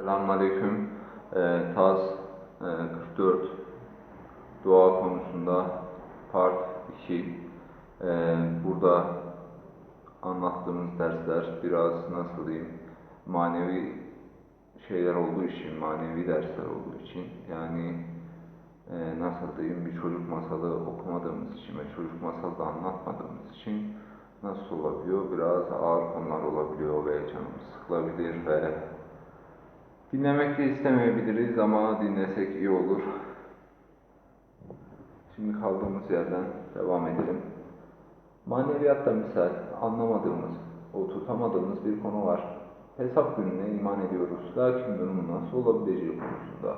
Selamünaleyküm. Ee, TAS e, 44 dua konusunda part 2. Ee, burada anlattığımız dersler biraz nasıl diyeyim manevi şeyler olduğu için, manevi dersler olduğu için yani e, nasıl diyeyim bir çocuk masalı okumadığımız için ve çocuk masalı da anlatmadığımız için nasıl olabiliyor? Biraz ağır konular olabiliyor ve canımız sıkılabilir ve Dinlemek de istemeyebiliriz ama dinlesek iyi olur. Şimdi kaldığımız yerden devam edelim. Maneviyatta misal anlamadığımız, o tutamadığımız bir konu var. Hesap gününe iman ediyoruz. Lakin durumu nasıl olabileceği konusunda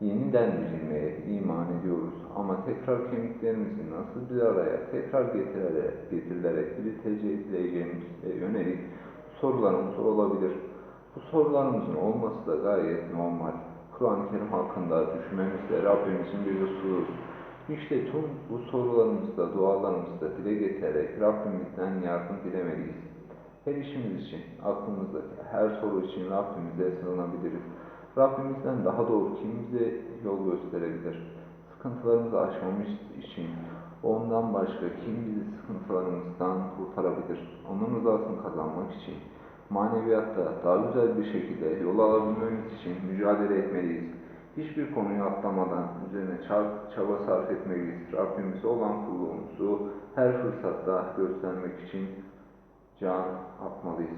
yeniden dirilmeye iman ediyoruz. Ama tekrar kemiklerimizin nasıl bir araya tekrar getirilerek, getirilerek dirilteceğimize yönelik sorularımız olabilir. Bu sorularımızın olması da gayet normal. Kur'an-ı Kerim hakkında düşünmemiz de Rabbimizin bir lütfudur. İşte tüm bu sorularımızda, dualarımızda dile getirerek Rabbimizden yardım dilemeliyiz. Her işimiz için, aklımızdaki her soru için Rabbimize sığınabiliriz. Rabbimizden daha doğru kim bize yol gösterebilir? Sıkıntılarımızı aşmamız için ondan başka kim bizi sıkıntılarımızdan kurtarabilir? Onun rızasını kazanmak için maneviyatta daha güzel bir şekilde yol alabilmemiz için mücadele etmeliyiz. Hiçbir konuyu atlamadan üzerine çaba sarf etmeliyiz. Rabbimize olan kulluğumuzu her fırsatta göstermek için can atmalıyız.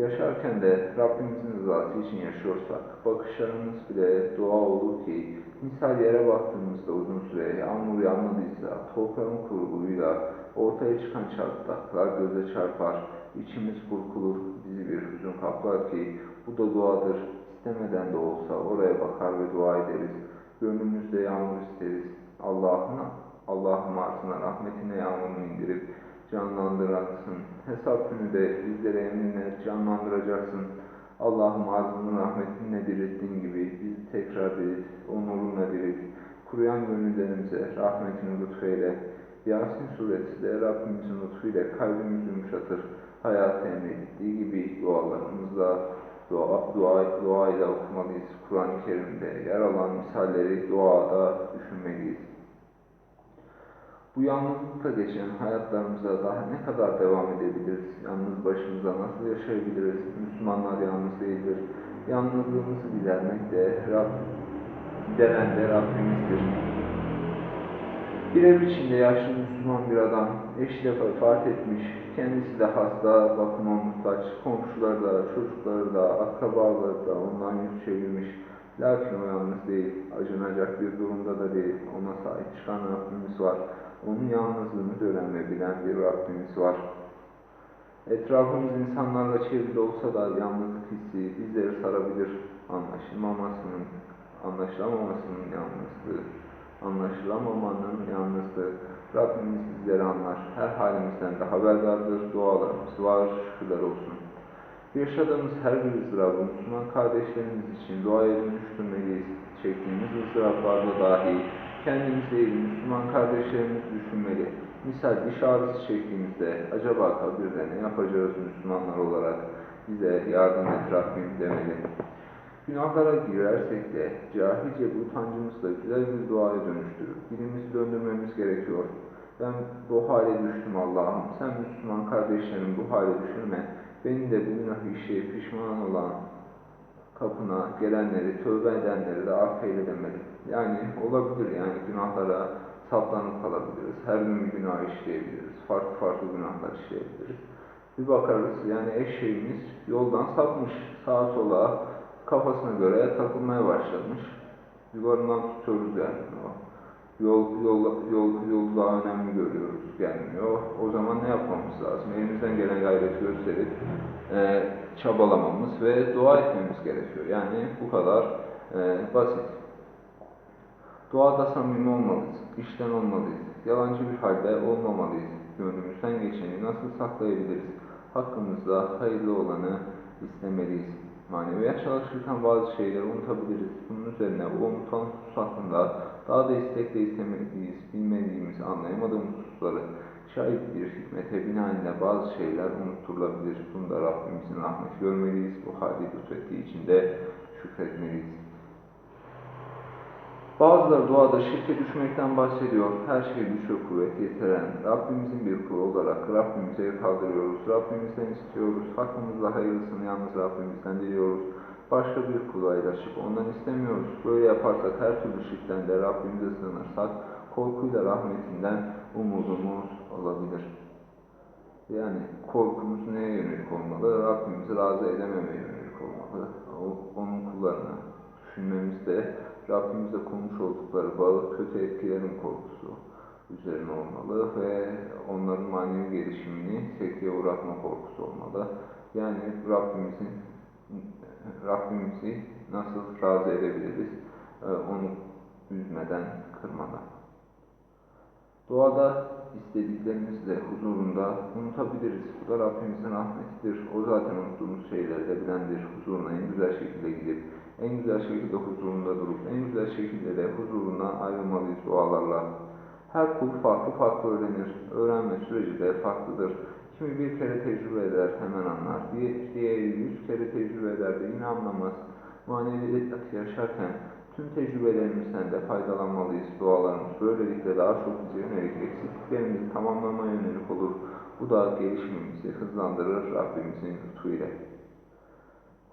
Yaşarken de Rabbimizin rızası için yaşıyorsak, bakışlarımız bile dua olur ki, misal yere baktığımızda uzun süre yağmur yağmadıysa, toprağın kuruluğuyla ortaya çıkan çatlaklar göze çarpar, içimiz burkulur, bizi bir hüzün kaplar ki, bu da duadır. İstemeden de olsa oraya bakar ve dua ederiz. Gönlümüzde yağmur isteriz. Allah'ın Allah'ım arzına rahmetine yağmurunu indirip canlandıracaksın. Hesap günü de bizlere emrinle canlandıracaksın. Allah'ım arzının rahmetinle dirilttiğin gibi bizi tekrar dirilt, onurunla dirilt. Kuruyan gönüllerimize rahmetini lütfeyle. Yasin suresi de Rabbimizin lütfuyla kalbimizi yumuşatır. Hayat emrettiği gibi dualarımızla dua, dua, duayla okumalıyız. Kur'an-ı Kerim'de yer alan misalleri duada düşünmeliyiz. Bu yalnızlıkta geçen hayatlarımıza daha ne kadar devam edebiliriz? Yalnız başımıza nasıl yaşayabiliriz? Müslümanlar yalnız değildir. Yalnızlığımızı gidermek de Rab, gideren de Rabbimizdir. Bir ev içinde yaşlı Müslüman bir adam eşiyle vefat etmiş. Kendisi de hasta, bakıma muhtaç. Komşuları da, çocukları da, akrabaları da ondan yüz çevirmiş. Lakin o yalnız değil, acınacak bir durumda da değil. Ona sahip çıkan Rabbimiz var. Onun yalnızlığını gören ve bilen bir Rabbimiz var. Etrafımız insanlarla çevrili olsa da yalnızlık hissi bizleri sarabilir. Anlaşılmamasının, anlaşılamamasının yalnızlığı, anlaşılamamanın yalnızlığı. Rabbimiz bizleri anlar. Her halimizden de haberdardır. Dualarımız var. Şükürler olsun. Yaşadığımız her bir ızdırabı Müslüman kardeşlerimiz için duaya dönüştürmeliyiz. Çektiğimiz ızdıraplarda dahi kendimiz değil Müslüman kardeşlerimiz düşünmeli. Misal diş ağrısı çektiğimizde acaba kabirde ne yapacağız Müslümanlar olarak bize yardım et Rabbim demeli. Günahlara girersek de cahilce bu utancımızla güzel bir duaya dönüştürüp dilimizi döndürmemiz gerekiyor. Ben bu hale düştüm Allah'ım. Sen Müslüman kardeşlerim bu hale düşürme. Beni de bu günah işleyip pişman olan kapına gelenleri, tövbe edenleri de affeyle demeli. Yani olabilir yani günahlara saplanıp kalabiliriz. Her gün bir günah işleyebiliriz. Farklı farklı günahlar işleyebiliriz. Bir bakarız yani eşeğimiz yoldan sapmış. Sağa sola kafasına göre takılmaya başlamış. Yuvarından tutuyoruz yani. Yol, yol, yol, yolu daha önemli görüyoruz gelmiyor. O zaman ne yapmamız lazım? Elimizden gelen gayreti gösterip e, çabalamamız ve dua etmemiz gerekiyor. Yani bu kadar e, basit. Duada samimi olmalıyız, işten olmalıyız, yalancı bir halde olmamalıyız. Gönlümüzden geçeni nasıl saklayabiliriz? Hakkımızda hayırlı olanı istemeliyiz. Maneviyat çalışırken bazı şeyleri unutabiliriz. Bunun üzerine o unutan husus hakkında daha da istekle istemeliyiz, bilmediğimiz, anlayamadığımız hususları Şayet bir hikmete binaenle bazı şeyler unutturulabilir. Bunda Rabbimizin rahmeti görmeliyiz. Bu hali lütfettiği için de şükretmeliyiz. Bazıları duada şirke düşmekten bahsediyor. Her şey güç ve kuvvet yetiren Rabbimizin bir kulu olarak Rabbimize kaldırıyoruz. Rabbimizden istiyoruz. Hakkımızda hayırlısını yalnız Rabbimizden diliyoruz. Başka bir kula ilaçıp ondan istemiyoruz. Böyle yaparsak her türlü şirkten de Rabbimize sığınırsak korkuyla rahmetinden umudumuz olabilir. Yani korkumuz neye yönelik olmalı? Rabbimizi razı edememeye yönelik olmalı. Onun kullarını düşünmemizde Rabbimizle konmuş oldukları bağı kötü etkilerin korkusu üzerine olmalı ve onların manevi gelişimini sekteye uğratma korkusu olmalı. Yani Rabbimizin Rabbimizi nasıl razı edebiliriz? Ee, onu üzmeden, kırmadan. Doğada istediklerimizle huzurunda unutabiliriz. Bu da Rabbimizin rahmetidir. O zaten unuttuğumuz şeyleri de bilendir. Huzuruna en güzel şekilde gidip, en güzel şekilde huzurunda durup, en güzel şekilde de huzuruna ayrılmalıyız dualarla. Her kul farklı farklı öğrenir. Öğrenme süreci de farklıdır. Kimi bir kere tecrübe eder, hemen anlar. Diğeri yüz kere tecrübe eder de yine anlamaz. Maneviyatı yaşarken tüm tecrübelerimizden de faydalanmalıyız. Dualarımız böylelikle daha çok bize yönelik eksikliklerimizi tamamlamaya yönelik olur. Bu da gelişimimizi hızlandırır Rabbimizin lütfuyla.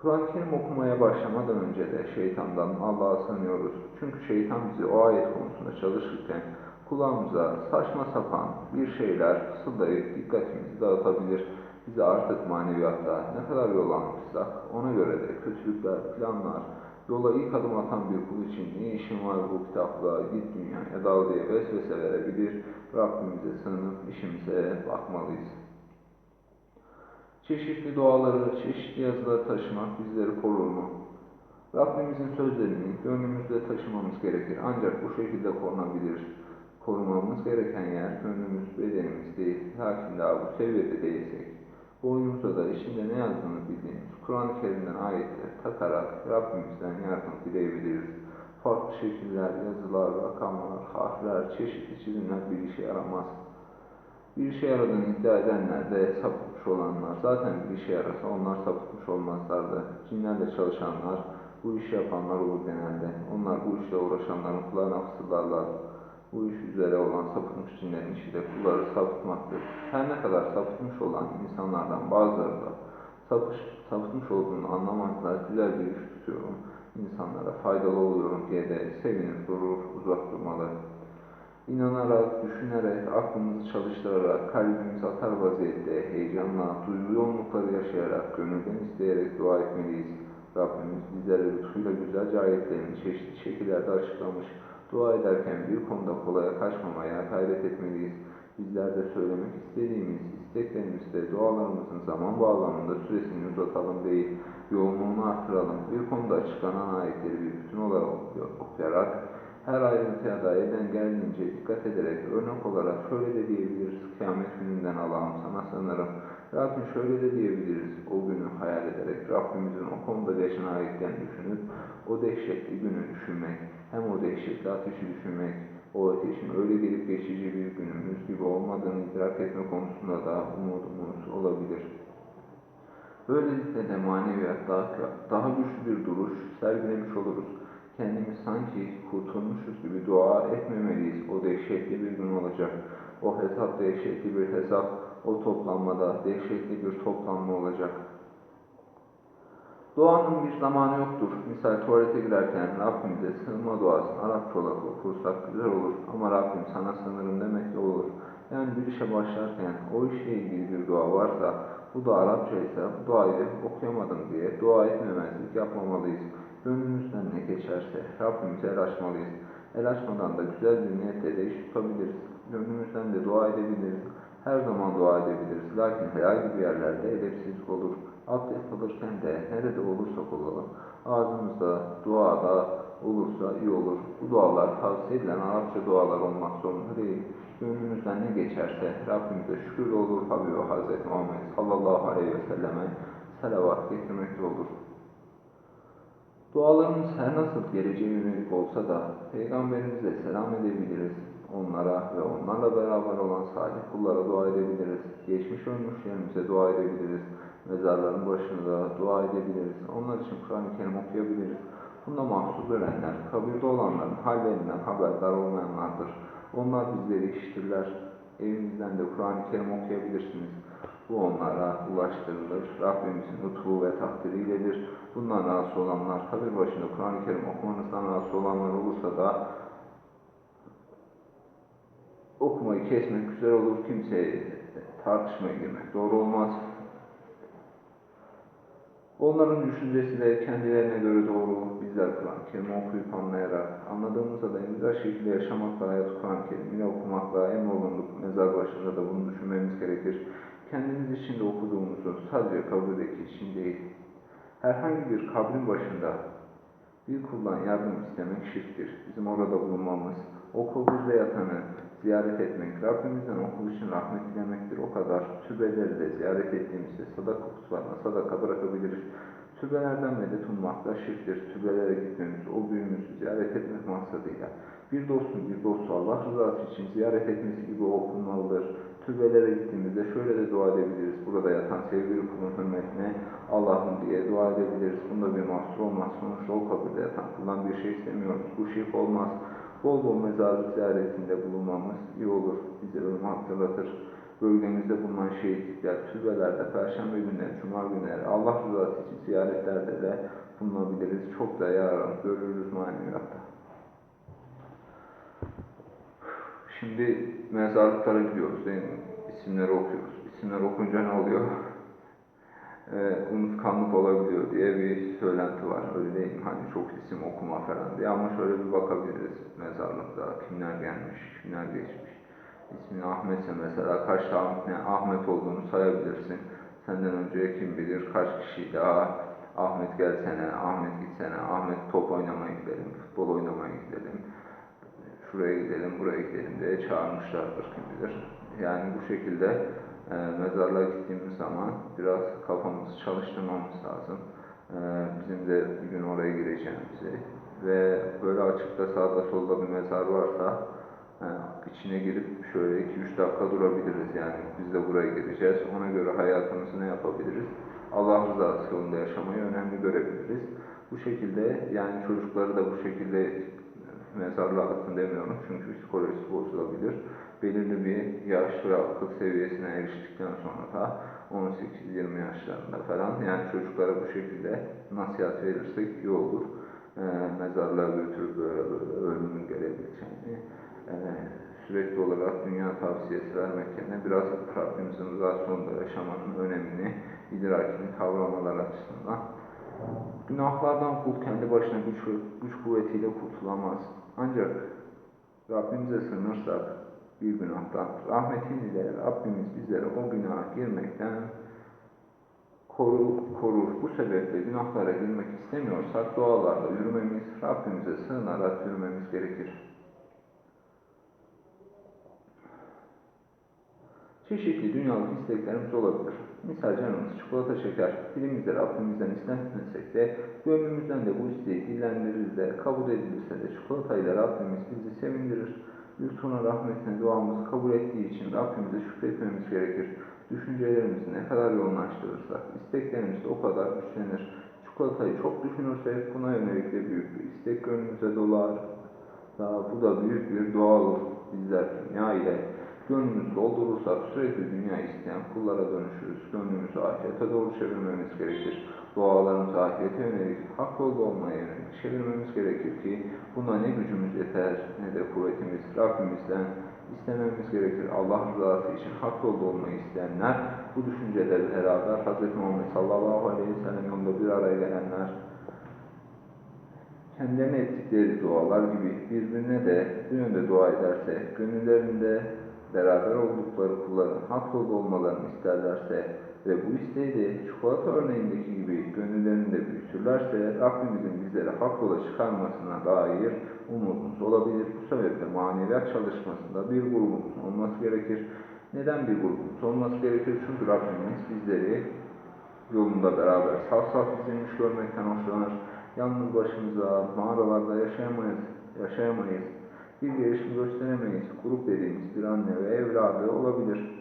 Kur'an-ı Kerim okumaya başlamadan önce de şeytandan Allah'a sığınıyoruz. Çünkü şeytan bizi o ayet konusunda çalışırken kulağımıza saçma sapan bir şeyler fısıldayıp dikkatimizi dağıtabilir. Bizi artık maneviyatta ne kadar yol almışsak ona göre de kötülükler, planlar, yola ilk adım atan bir kul için ne işin var bu kitapla, git dünyaya dal diye vesvese verebilir. Rabbimize sığınıp işimize bakmalıyız. Çeşitli duaları, çeşitli yazıları taşımak bizleri korur mu? Rabbimizin sözlerini gönlümüzde taşımamız gerekir. Ancak bu şekilde korunabilir. Korumamız gereken yer gönlümüz, bedenimiz değil. Lakin daha bu seviyede değilsek, boynumuza da içinde ne yazdığını bildiğimiz Kur'an-ı Kerim'den ayetleri takarak Rabbimizden yardım dileyebiliriz. Farklı şekiller, yazılar, rakamlar, harfler, çeşitli çizimler bir işe yaramaz. Bir işe yaradığını iddia edenler de sapıtmış olanlar. Zaten bir işe yarasa onlar sapıtmış olmazlardı. Cinlerle çalışanlar, bu işi yapanlar olur genelde. Onlar bu işle uğraşanların kulağına fısıldarlar. Bu iş üzere olan sapıtmış cinlerin işi de kulları sapıtmaktır. Her ne kadar sapıtmış olan insanlardan bazıları da sapış, sapıtmış olduğunu anlamakla güzel bir iş tutuyorum. İnsanlara faydalı oluyorum diye de sevinir, durur, uzak durmalı. İnanarak, düşünerek, aklımızı çalıştırarak, kalbimiz atar vaziyette, heyecanla, duygu yoğunlukları yaşayarak, gönülden isteyerek dua etmeliyiz. Rabbimiz bizlere lütfuyla güzelce ayetlerini çeşitli şekillerde açıklamış. Dua ederken bir konuda kolaya kaçmamaya gayret etmeliyiz. Bizler de söylemek istediğimiz isteklerimizde dualarımızın zaman bağlamında süresini uzatalım değil, yoğunluğunu artıralım. Bir konuda açıklanan ayetleri bir bütün olarak okuyarak, her ayrıntıya da elden geldiğince dikkat ederek örnek olarak şöyle de diyebiliriz, kıyamet gününden Allah'ım sana sanırım. Lakin şöyle de diyebiliriz, o günü hayal ederek Rabbimizin o konuda geçen ayetten düşünüp o dehşetli günü düşünmek, hem o dehşetli ateşi düşünmek, o ateşin öyle gelip geçici bir günümüz gibi olmadığını idrak etme konusunda da umudumuz olabilir. Böylelikle de maneviyat daha, daha güçlü bir duruş sergilemiş oluruz. Kendimiz sanki kurtulmuşuz gibi dua etmemeliyiz. O dehşetli bir gün olacak. O hesap dehşetli bir hesap. O toplanmada dehşetli bir toplanma olacak. Duanın bir zamanı yoktur. Misal tuvalete girerken Rabbimize sığınma duasını Arapça olarak okursak güzel olur. Ama Rabbim sana sınırım demek de olur. Yani bir işe başlarken o işle ilgili bir dua varsa bu da Arapça ise bu duayı okuyamadım diye dua etmemezlik yapmamalıyız. Gönlümüzden ne geçerse Rabbimize el açmalıyız. El açmadan da güzel bir niyetle de iş tutabiliriz. Gönlümüzden de dua edebiliriz. Her zaman dua edebiliriz. Lakin herhangi bir yerlerde edepsizlik olur. Abdest alırken de nerede olursak olalım. Ağzımızda, duada olursa iyi olur. Bu dualar tavsiye edilen Arapça dualar olmak zorunda değil. Gönlümüzden ne geçerse Rabbimize şükür olur. Habibi Hazreti Muhammed sallallahu aleyhi ve selleme salavat getirmekte olur. Dualarımız her nasıl geleceğe yönelik olsa da Peygamberimize selam edebiliriz. Onlara ve onlarla beraber olan salih kullara dua edebiliriz. Geçmiş ölmüşlerimize dua edebiliriz. Mezarların başında dua edebiliriz. Onlar için Kur'an-ı Kerim okuyabiliriz. Bunda mahsur görenler, kabirde olanların hallerinden haberdar olmayanlardır. Onlar bizleri işitirler. Evinizden de Kur'an-ı Kerim okuyabilirsiniz. Bu onlara ulaştırılır. Rabbimizin lütfu ve takdiriyledir. Bundan rahatsız olanlar, kabir başında Kur'an-ı Kerim okumanızdan rahatsız olanlar olursa da okumayı kesmek güzel olur. Kimseye tartışmaya girmek doğru olmaz. Onların düşüncesi de kendilerine göre doğru. Bizler Kur'an-ı Kerim'i okuyup anlayarak, anladığımız kadarıyla şekilde yaşamakla, hayat Kur'an-ı Kerim'i okumakla emrolunduk. Mezar başında da bunu düşünmemiz gerekir. Kendimiz için de okuduğumuzu sadece kabirdeki için değil, herhangi bir kabrin başında bir kuldan yardım istemek şirktir. Bizim orada bulunmamız, o kabirde yatanı ziyaret etmek, Rabbimizden okul için rahmet dilemektir. O kadar türbeleri de ziyaret ettiğimizde sadaka kutularına sadaka bırakabiliriz. Türbelerden medet ummak da şirktir. Türbelere gitmemiz, o büyüğümüzü ziyaret etmek maksadıyla bir dostun bir dostu Allah rızası için ziyaret etmesi gibi okunmalıdır. Türbelere gittiğimizde şöyle de dua edebiliriz. Burada yatan sevgili kulun hürmetine Allah'ım diye dua edebiliriz. Bunda bir mahsur olmaz. Sonuçta o kabirde yatan kuldan bir şey istemiyoruz. Bu şirk olmaz. Bol bol mezarlık ziyaretinde bulunmamız iyi olur. Bize ölümü hatırlatır. Bölgemizde bulunan şehitlikler, türbelerde, perşembe günleri, cuma günleri, Allah rızası için ziyaretlerde de bulunabiliriz. Çok da yarar görürüz maneviyatta. Şimdi mezarlıklara gidiyoruz değil mi? İsimleri okuyoruz. İsimler okunca ne oluyor? Ee, unutkanlık olabiliyor diye bir söylenti var. Öyle değil mi? Hani çok isim okuma falan diye. Ama şöyle bir bakabiliriz mezarlıkta. Kimler gelmiş, kimler geçmiş. İsmin Ahmetse mesela kaç tane Ahmet olduğunu sayabilirsin. Senden önce kim bilir kaç kişi daha Ahmet gelsene, Ahmet gitsene, Ahmet top oynamaya gidelim, futbol oynamaya gidelim şuraya gidelim, buraya gidelim diye çağırmışlardır kim bilir. Yani bu şekilde e, mezarlığa gittiğimiz zaman biraz kafamızı çalıştırmamız lazım. E, bizim de bir gün oraya gireceğimizi ve böyle açıkta sağda solda bir mezar varsa e, içine girip şöyle 2-3 dakika durabiliriz. Yani biz de buraya gireceğiz. Ona göre hayatımızı ne yapabiliriz? Allah rızası yolunda yaşamayı önemli görebiliriz. Bu şekilde yani çocukları da bu şekilde mezarlığa atın demiyorum çünkü psikolojisi bozulabilir. Belirli bir yaş ve akıl seviyesine eriştikten sonra da 18-20 yaşlarında falan yani çocuklara bu şekilde nasihat verirsek iyi olur. E, mezarlığa götürüp böyle, böyle ölümün gelebileceğini e, sürekli olarak dünya tavsiyesi vermek yerine biraz Rabbimizin rızasında yaşamanın önemini, idrakini kavramalar açısından Günahlardan kul kendi başına güç, güç kuvvetiyle kurtulamaz. Ancak Rabbimize sığınırsak bir günahtan, rahmetin ile Rabbimiz bizlere o günaha girmekten koru, korur. Bu sebeple günahlara girmek istemiyorsak dualarla yürümemiz, Rabbimize sığınarak yürümemiz gerekir. Çeşitli dünyalık isteklerimiz olabilir. Misal canımız çikolata çeker, dilimizde Rabbimizden istenmesek de, gönlümüzden de bu isteği dillendirir de, kabul edilirse de çikolatayla Rabbimiz bizi sevindirir. Lütfuna rahmetine duamızı kabul ettiği için Rabbimize şükretmemiz gerekir. Düşüncelerimizi ne kadar yoğunlaştırırsak, isteklerimiz o kadar güçlenir. Çikolatayı çok düşünürsek buna yönelik de büyük bir istek gönlümüze dolar. Daha bu da büyük bir dua olur bizler dünya ile Gönlümüzü doldurursak sürekli dünya isteyen kullara dönüşürüz. Gönlümüzü ahirete doğru çevirmemiz gerekir. Dualarımızı ahirete yönelik, hak yolda olmaya yönelik çevirmemiz gerekir ki buna ne gücümüz yeter ne de kuvvetimiz Rabbimizden istememiz gerekir. Allah rızası için hak yolda olmayı isteyenler bu düşüncelerle beraber Hz. Muhammed sallallahu aleyhi ve sellem yolunda bir araya gelenler kendilerine ettikleri dualar gibi birbirine de bu yönde dua ederse, gönüllerinde beraber oldukları kulların hak yolda olmalarını isterlerse ve bu isteği de çikolata örneğindeki gibi gönüllerinde büyütürlerse Rabbimizin bizleri hak yola çıkarmasına dair umudumuz olabilir. Bu sebeple maneviyat çalışmasında bir grubumuzun olması gerekir. Neden bir grubumuz olması gerekir? Çünkü Rabbimiz bizleri yolunda beraber saf saf dizilmiş görmekten hoşlanır. Yalnız başımıza mağaralarda yaşayamayız. yaşayamayız Bir gelişim gösteremeyiz. Grup dediğimiz bir anne ve evladı olabilir.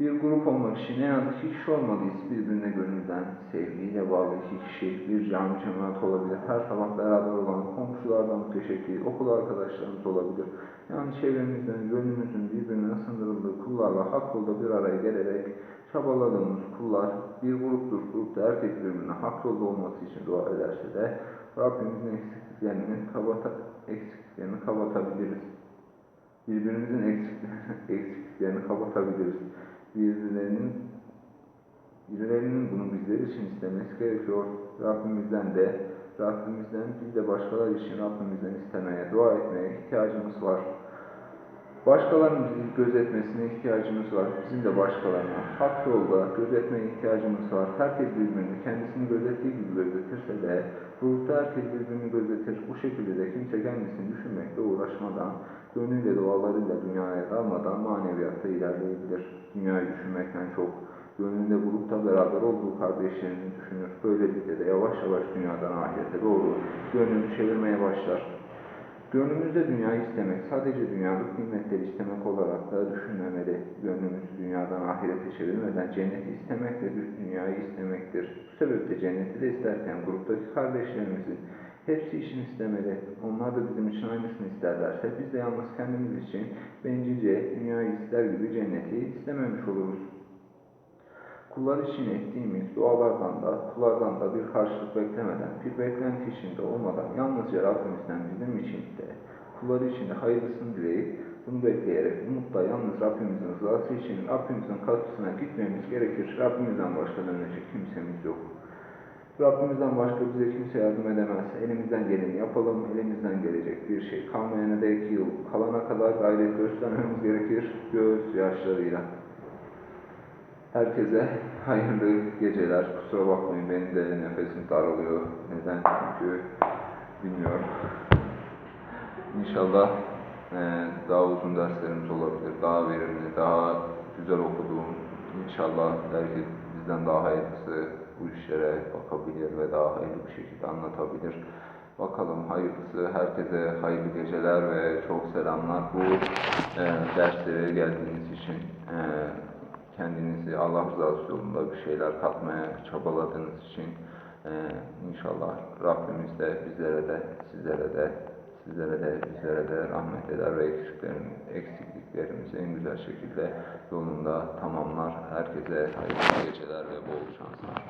Bir grup olmak için en az iki kişi olmalıyız. Birbirine gönülden sevgiyle bağlı iki kişi, bir cami cemaat olabilir. Her sabah beraber olan komşulardan müteşekkir, okul arkadaşlarımız olabilir. Yani çevremizden gönlümüzün birbirine ısındırıldığı kullarla hak yolda bir araya gelerek çabaladığımız kullar bir gruptur. Grupta herkes birbirine hak yolda olması için dua ederse de Rabbimizin eksikliklerini, kabata, eksikliklerini kapatabiliriz birbirimizin eksikliklerini, kapatabiliriz. Birilerinin, birilerinin bunu bizler için istemesi gerekiyor. Rabbimizden de, Rabbimizden biz de başkaları için Rabbimizden istemeye, dua etmeye ihtiyacımız var. Başkalarının bizi gözetmesine ihtiyacımız var. Bizim de başkalarına hak yolda gözetmeye ihtiyacımız var. Herkes birbirini kendisini gözettiği gibi gözetirse de grupta herkes birbirini gözetir. Bu şekilde de kimse kendisini düşünmekle uğraşmadan, gönlüyle dualarıyla dünyaya dalmadan maneviyatta ilerleyebilir. Dünyayı düşünmekten çok gönlünde grupta beraber olduğu kardeşlerini düşünür. Böylelikle de yavaş yavaş dünyadan ahirete doğru gönlünü çevirmeye başlar. Gönlümüzde dünyayı istemek, sadece dünyalık nimetleri istemek olarak da düşünmemeli. Gönlümüzü dünyadan ahirete çevirmeden cenneti istemek ve dünyayı istemektir. Bu sebeple cenneti de isterken gruptaki kardeşlerimizin hepsi için istemeli. Onlar da bizim için aynısını isterlerse biz de yalnız kendimiz için bencilce dünyayı ister gibi cenneti istememiş oluruz. Kullar için ettiğimiz dualardan da, kullardan da bir karşılık beklemeden, bir beklenti içinde olmadan yalnızca Rabbimizden bizim için de, kulları için de hayırlısını dileyip, bunu bekleyerek, umutla yalnız Rabbimizin rızası için Rabbimizin kapısına gitmemiz gerekir. Rabbimizden başka dönecek kimsemiz yok. Rabbimizden başka bize kimse yardım edemez. Elimizden geleni yapalım, elimizden gelecek bir şey kalmayana dek yıl kalana kadar gayret göstermemiz gerekir göğüs yaşlarıyla. Herkese hayırlı geceler. Kusura bakmayın benim de nefesim daralıyor. Neden? Çünkü bilmiyorum. İnşallah eee, daha uzun derslerimiz olabilir. Daha verimli, daha güzel okuduğum. İnşallah belki bizden daha hayırlısı bu işlere bakabilir ve daha hayırlı bir şekilde anlatabilir. Bakalım hayırlısı. Herkese hayırlı geceler ve çok selamlar. Bu eee derslere geldiğiniz için eee kendinizi Allah rızası yolunda bir şeyler katmaya çabaladığınız için eee, inşallah Rabbimiz de bizlere de sizlere de sizlere de bizlere de rahmet eder ve eksikliklerimizi en güzel şekilde yolunda tamamlar. Herkese hayırlı geceler ve bol şanslar.